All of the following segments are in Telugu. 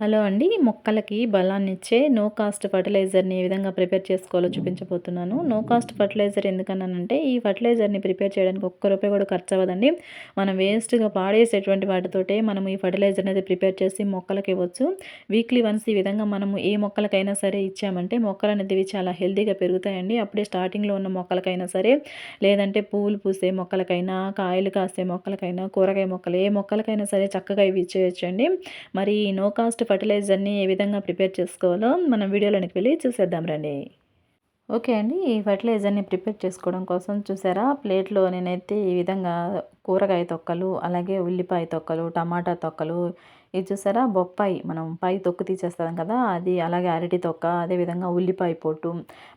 హలో అండి మొక్కలకి బలాన్ని ఇచ్చే నో కాస్ట్ ఫర్టిలైజర్ని ఏ విధంగా ప్రిపేర్ చేసుకోవాలో చూపించబోతున్నాను. నో కాస్ట్ ఫర్టిలైజర్ ఎందుకన్నానంటే ఈ ఫర్టిలైజర్ని ప్రిపేర్ చేయడానికి ఒక్క రూపాయి కూడా ఖర్చు అవ్వదండి మనం వేస్ట్గా పాడేసేటువంటి వాటితోటే మనం ఈ ఫర్టిలైజర్ అనేది ప్రిపేర్ చేసి మొక్కలకి ఇవ్వచ్చు. వీక్లీ వన్స్ ఈ విధంగా మనము ఏ మొక్కలకైనా సరే ఇచ్చామంటే మొక్కలు అనేవి చాలా హెల్తీగా పెరుగుతాయండి. అప్పుడే స్టార్టింగ్లో ఉన్న మొక్కలకైనా సరే లేదంటే పూలు పూసే మొక్కలకైనా కాయలు కాసే మొక్కలకైనా కూరగాయ మొక్కలు ఏ మొక్కలకైనా సరే చక్కగా ఇవి ఇచ్చేయచ్చండి. మరి నో కాస్ట్ ఫర్టిలైజర్ని ఏ విధంగా ప్రిపేర్ చేసుకోవాలో మనం వీడియోలోనికి వెళ్ళి చూసేద్దాం రండి. ఓకే అండి ఈ ఫర్టిలైజర్ని ప్రిపేర్ చేసుకోవడం కోసం చూసారా? ప్లేట్లో నేనైతే ఈ విధంగా కూరగాయ తొక్కలు అలాగే ఉల్లిపాయ తొక్కలు టమాటా తొక్కలు ఇది చూసారా? బొప్పాయి. మనం పై తొక్కు తీసేస్తాం కదా అది అలాగే అరటి తొక్క అదేవిధంగా ఉల్లిపాయ పొట్టు.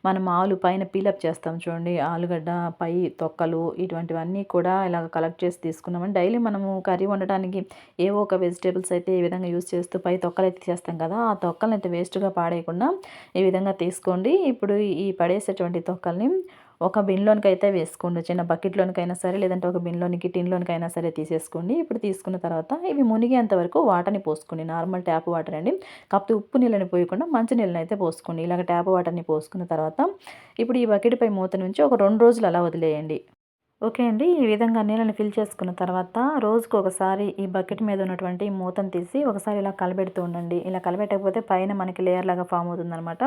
మనం ఆలు పైన పీలప్ చేస్తాం చూడండి ఆలుగడ్డ పై తొక్కలు ఇటువంటివన్నీ కూడా ఇలాగ కలెక్ట్ చేసి తీసుకున్నామని డైలీ మనము కర్రీ వండటానికి ఏవో ఒక వెజిటేబుల్స్ అయితే ఈ విధంగా యూస్ చేస్తూ పై తొక్కలు అయితే చేస్తాం కదా ఆ తొక్కలను అయితే వేస్ట్గా పాడేయకుండా ఈ విధంగా తీసుకోండి. ఇప్పుడు ఈ పడేసేటువంటి తొక్కల్ని ఒక బిన్లోనికి అయితే వేసుకోండి. చిన్న బకెట్లోనికైనా సరే లేదంటే ఒక బిన్లోనికి టిన్లోనికైనా సరే తీసేసుకోండి. ఇప్పుడు తీసుకున్న తర్వాత ఇవి మునిగేంత వరకు వాటర్ని పోసుకోండి. నార్మల్ ట్యాప్ వాటర్ అండి. కాకపోతే ఉప్పు నీళ్ళని పోయకుండా మంచి నీళ్ళని అయితే పోసుకోండి. ఇలాగ ట్యాప్ వాటర్ని పోసుకున్న తర్వాత ఇప్పుడు ఈ బకెట్ పై మూత నుంచి ఒక రెండు రోజులు అలా వదిలేయండి. ఓకే అండి. ఈ విధంగా నీళ్ళని ఫిల్ చేసుకున్న తర్వాత రోజుకు ఒకసారి ఈ బకెట్ మీద ఉన్నటువంటి మూతను తీసి ఒకసారి ఇలా కలబెడుతూ ఉండండి. ఇలా కలబెట్టకపోతే పైన మనకి లేయర్ లాగా ఫామ్ అవుతుందనమాట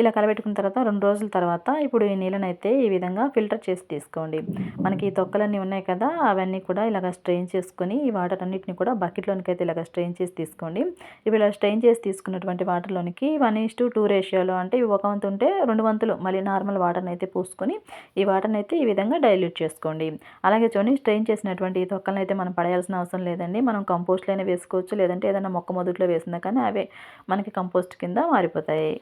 ఇలా కలబెట్టుకున్న తర్వాత రెండు రోజుల తర్వాత ఇప్పుడు ఈ నీళ్ళని అయితే ఈ విధంగా ఫిల్టర్ చేసి తీసుకోండి. మనకి ఈ తొక్కలన్నీ ఉన్నాయి కదా అవన్నీ కూడా ఇలాగ స్ట్రెయిన్ చేసుకొని ఈ వాటర్ అన్నిటిని కూడా బకెట్లోనికి అయితే ఇలాగ స్ట్రెయిన్ చేసి తీసుకోండి. ఇప్పుడు ఇలా స్ట్రెయిన్ చేసి తీసుకున్నటువంటి వాటర్లోనికి వన్ ఈస్ టు టూ రేషియోలో అంటే ఇవి ఒక వంతు ఉంటే రెండు వంతులు మళ్ళీ నార్మల్ వాటర్ని అయితే పూసుకొని ఈ వాటర్ని అయితే ఈ విధంగా డైల్యూట్ చేసుకోండి. వేసుకోండి అలాగే చూడండి స్ట్రెయిన్ చేసినటువంటి తొక్కలను అయితే మనం పడేయాల్సిన అవసరం లేదండి. మనం కంపోస్ట్లోనే వేసుకోవచ్చు లేదంటే ఏదైనా మొక్క మొదట్లో వేసినా కానీ అవే మనకి కంపోస్ట్ కింద మారిపోతాయి.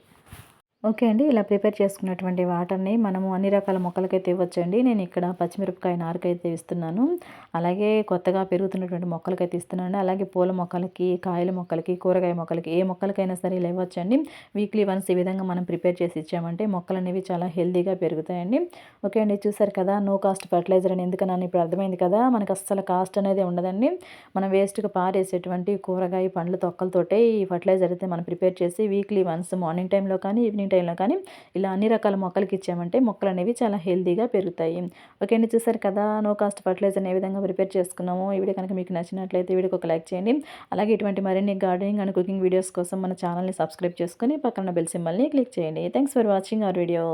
ఓకే అండి ఇలా ప్రిపేర్ చేసుకున్నటువంటి వాటర్ని మనము అన్ని రకాల మొక్కలకైతే ఇవ్వచ్చండి. నేను ఇక్కడ పచ్చిమిరపకాయ నారుకైతే ఇస్తున్నాను. అలాగే కొత్తగా పెరుగుతున్నటువంటి మొక్కలకైతే ఇస్తున్నాను. అలాగే పూల మొక్కలకి కాయల మొక్కలకి కూరగాయ మొక్కలకి ఏ మొక్కలకైనా సరే ఇలా ఇవ్వచ్చండి. వీక్లీ వన్స్ ఈ విధంగా మనం ప్రిపేర్ చేసి ఇచ్చామంటే మొక్కలు అనేవి చాలా హెల్తీగా పెరుగుతాయండి. ఓకే అండి చూసారు కదా నో కాస్ట్ ఫర్టిలైజర్ అని ఎందుకన్నా ఇప్పుడు అర్థమైంది కదా మనకు అస్సలు కాస్ట్ అనేది ఉండదండి. మనం వేస్ట్గా పారేసేటువంటి కూరగాయ పండ్ల తొక్కలతోటే ఈ ఫర్టిలైజర్ అయితే మనం ప్రిపేర్ చేసి వీక్లీ వన్స్ మార్నింగ్ టైంలో కానీ ఈవినింగ్ టైంలో కానీ ఇలా అన్ని రకాల మొక్కలకి ఇచ్చామంటే మొక్కలు అనేవి చాలా హెల్తీగా పెరుగుతాయి. ఓకే అండి చూసారు కదా నో కాస్ట్ ఫర్టిలైజర్ ఏ విధంగా ప్రిపేర్ చేసుకున్నాము. ఈ వీడియో కనుక మీకు నచ్చినట్లయితే వీడియోకి ఒక లైక్ చేయండి. అలాగే ఇటువంటి మరిన్ని గార్డెనింగ్ అండ్ కుకింగ్ వీడియోస్ కోసం మన ఛానల్ని సబ్స్క్రైబ్ చేసుకొని పక్కన బెల్ సింబల్ని క్లిక్ చేయండి. Thanks for watching our video.